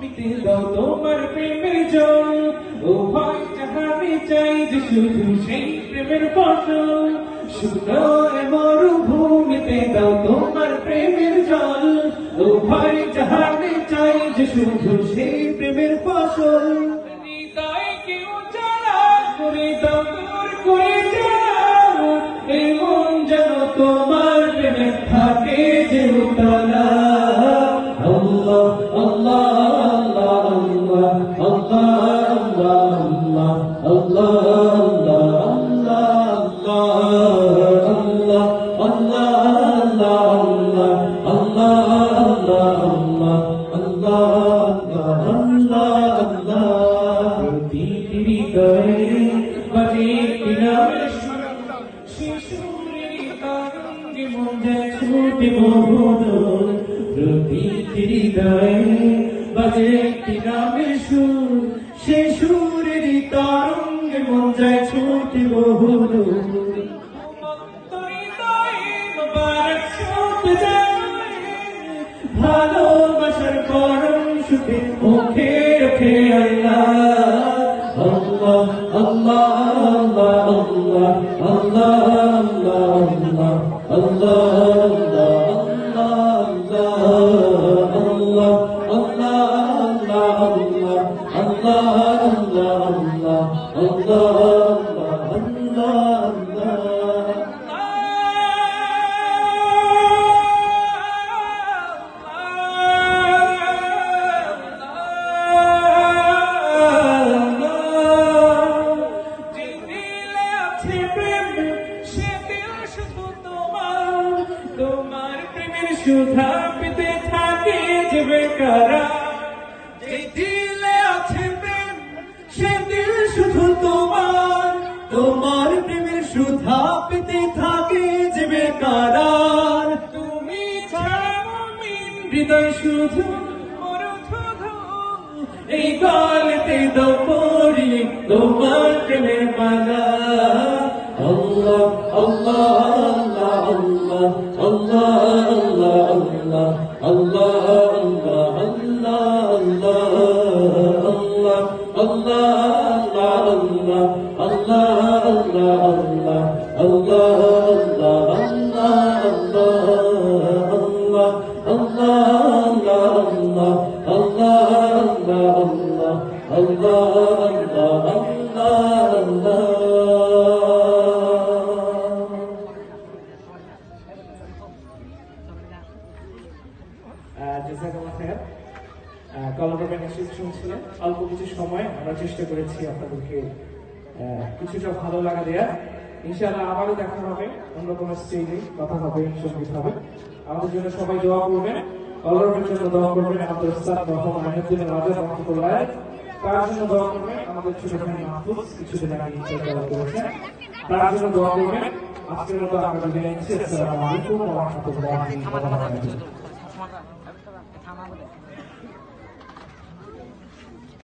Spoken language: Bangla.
মিটে দাও তোমার প্রেমের জল ও ভাই যাহাতে চাই যে শুধু সেই প্রেমের ফসল শুনো এ মরুভূমিতে দাও তোমার প্রেমের জল। ভাই যাহাতে চাই যে শুধু সেই প্রেমের ফসল। হৃদয় কেউ চারা করে দাও ছুটে বহুদূর প্রতিটি হৃদয়ে বাজে একটি নামের সুর সে সুরের তরঙ্গে মন যায় ছুটে বহুদূর ভালোবাসার করম সুখে মুখে রখে আল্লাহ আল্লাহ আল্লাহ আল্লাহ আল্লাহ আল্লাহ আল্লাহ Allah সুধা পেতে থাকে যে বেকারা যে দিলে আছে প্রেম সে দিল শুধু তোমার। তোমার প্রেমের সুধা পেতে থাকে যে বেকারার তুমি হৃদয় শুধু এই গলেতে দাও পড়ি তোমার প্রেমের মালা আল্লাহ আল্লাহ আল্লাহ আল্লাহ আল্লাহ। الله الله الله الله জাজাকাল্লাহ খায়ের কলকাতা নিশ্চিত শুনছিলেন অল্প কিছু সময় আমরা চেষ্টা করেছি আপনাদেরকে কিছুটা ভালো লাগা দেওয়ার। ইনশাআল্লাহ আবারও দেখা হবে, অন্য কোনো স্টেজে কথা হবে, সংগীত হবে। আমাদের জন্য সবাই দোয়া করবেন কলরবের জন্য দোয়া করবেন আমাদের উস্তাদ মোহাম্মদ মাহিউদ্দিন রাজা রহমতুল্লাহ তার জন্য দোয়া করবেন, আমাদের ছোট ভাই মাহফুজ কিছুদিন আগে ইন্টারভিউ করেছেন। তার জন্য দোয়া করবেন, আজকের মতো আমরা বিদায় নিচ্ছি। আসসালামু আলাইকুম ওয়া রাহমাতুল্লাহি ওয়া বারাকাতুহু।